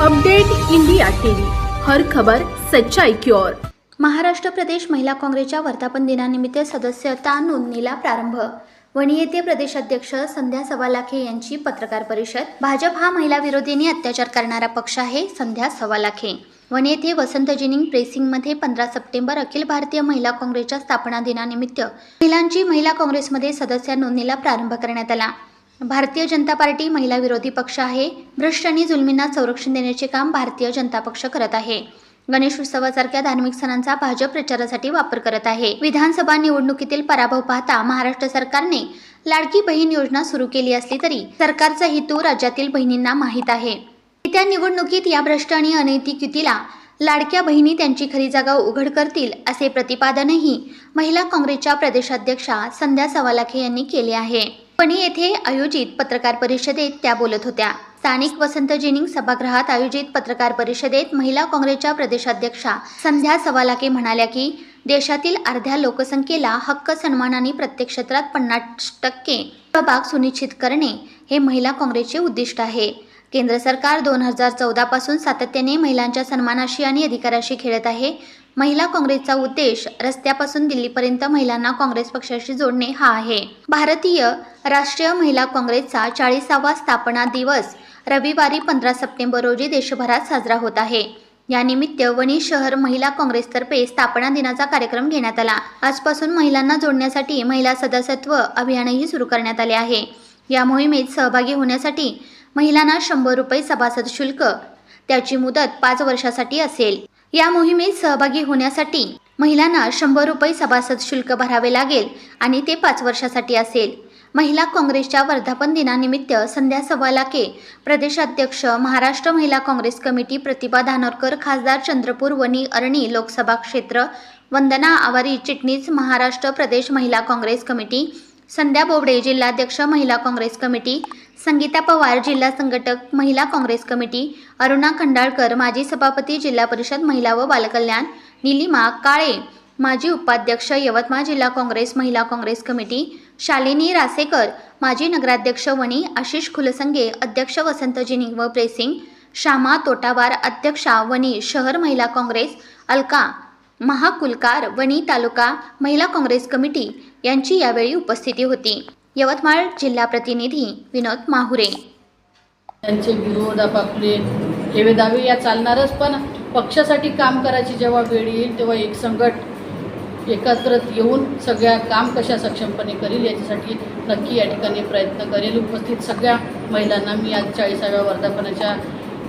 Update India TV. हर खबर सच्चाई की ओर. महाराष्ट्र प्रदेश महिला काँग्रेसच्या वर्धापन दिनानिमित्त सदस्यता नोंदणीला प्रारंभ. वणी येथे प्रदेशाध्यक्ष संध्या सवालाखे यांची पत्रकार परिषद. भाजप हा महिला विरोधीने अत्याचार करणारा पक्ष आहे संध्या सवालाखे. वणी येथे वसंत जिनिंग प्रेसिंगमध्ये पंधरा सप्टेंबर अखिल भारतीय महिला काँग्रेसच्या स्थापना दिनानिमित्त. महिलांची महिला काँग्रेसमध्ये सदस्य नोंदणीला प्रारंभ करण्यात आला. भारतीय जनता पार्टी महिला विरोधी पक्ष आहे. भ्रष्ट आणि जुलमींना संरक्षण देण्याचे काम भारतीय जनता पक्ष करत आहे. गणेश उत्सवासारख्या धार्मिक सणांचा भाजप प्रचारासाठी वापर करत आहे. विधानसभा निवडणुकीतील पराभव पाहता महाराष्ट्र सरकारने लाडकी बहीण योजना सुरू केली असली तरी सरकारचा हेतू राज्यातील बहिणींना माहीत आहे. येत्या निवडणुकीत या भ्रष्ट आणि अनैतिक युतीला लाडक्या बहिणी त्यांची खरी जागा उघड करतील असे प्रतिपादनही महिला काँग्रेसच्या प्रदेशाध्यक्षा संध्या सवालाखे यांनी केले आहे. पणी येथे आयोजित पत्रकार परिषदेत त्या बोलत होत्या. स्थानिक वसंत जिनिंग सभागृहात आयोजित पत्रकार परिषदेत महिला काँग्रेसच्या प्रदेशाध्यक्षा संध्या सवालाके म्हणाल्या की देशातील अर्ध्या लोकसंख्येला हक्क सन्मानाने प्रत्येक क्षेत्रात पन्नास टक्के सहभाग सुनिश्चित करणे हे महिला काँग्रेसचे उद्दिष्ट आहे. केंद्र सरकार दोन हजार चौदापासून सातत्याने महिलांच्या सन्मानाशी आणि अधिकाराशी खेळत आहे. महिला काँग्रेसचा उद्देश रस्त्यापासून दिल्लीपर्यंत महिलांना काँग्रेस पक्षाशी जोडणे हा आहे. भारतीय राष्ट्रीय महिला काँग्रेसचा चाळीसावा स्थापना दिवस रविवारी पंधरा सप्टेंबर रोजी देशभरात साजरा होत आहे. यानिमित्त वणी शहर महिला काँग्रेसतर्फे स्थापना दिनाचा कार्यक्रम घेण्यात आला. आजपासून महिलांना जोडण्यासाठी महिला सदस्यत्व अभियानही सुरू करण्यात आले आहे. या मोहिमेत सहभागी होण्यासाठी महिलांना शंभर रुपये सभासद शुल्क त्याची मुदत पाच वर्षासाठी असेल. या मोहिमेत सहभागी होण्यासाठी महिलांना शंभर रुपये सभासद शुल्क भरावे लागेल आणि ते पाच वर्षासाठी असेल. महिला काँग्रेसच्या वर्धापन दिनानिमित्त संध्या सवालाके प्रदेशाध्यक्ष महाराष्ट्र महिला काँग्रेस कमिटी प्रतिभा धानोरकर खासदार चंद्रपूर वणी अरणी लोकसभा क्षेत्र वंदना आवारी चिटणीस महाराष्ट्र प्रदेश महिला काँग्रेस कमिटी संध्या बोबडे जिल्हाध्यक्ष महिला काँग्रेस कमिटी संगीता पवार जिल्हा संघटक महिला काँग्रेस कमिटी अरुणा खंडाळकर माजी सभापती जिल्हा परिषद महिला व बालकल्याण निलिमा काळे माजी उपाध्यक्ष यवतमाळ जिल्हा काँग्रेस महिला काँग्रेस कमिटी शालिनी रासेकर माजी नगराध्यक्ष वणी आशिष खुलसंगे अध्यक्ष वसंत जिनिंग व प्रेसिंग श्यामा तोटावार अध्यक्षा वणी शहर महिला काँग्रेस अलका महाकुलकार वणी तालुका महिला काँग्रेस कमिटी यांची यावेळी उपस्थिती होती. यवतमाळ जिल्हा प्रतिनिधी विनोद माहुरे. त्यांचे विरोध आपापले हेवे दावे या चालणारच पण पक्षासाठी काम करायची जेव्हा वेळ येईल तेव्हा एक संघट एकत्र येऊन सगळ्या काम कशा सक्षमपणे करेल याच्यासाठी नक्की या ठिकाणी प्रयत्न करेल. उपस्थित सगळ्या महिलांना मी आज चाळीसाव्या वर्धापनाच्या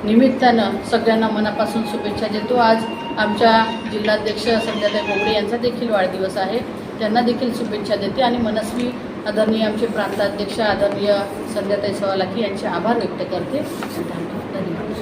निमित्तानं सगळ्यांना मनापासून शुभेच्छा देतो. आज आमच्या जिल्हाध्यक्ष संध्याताई बोबडे यांचा देखील वाढदिवस आहे. त्यांना देखील शुभेच्छा देते आणि मनस्वी आदरणीय आमचे प्रांताध्यक्ष आदरणीय संध्याताई सवालाखी यांचे आभार व्यक्त करते. धन्यवाद.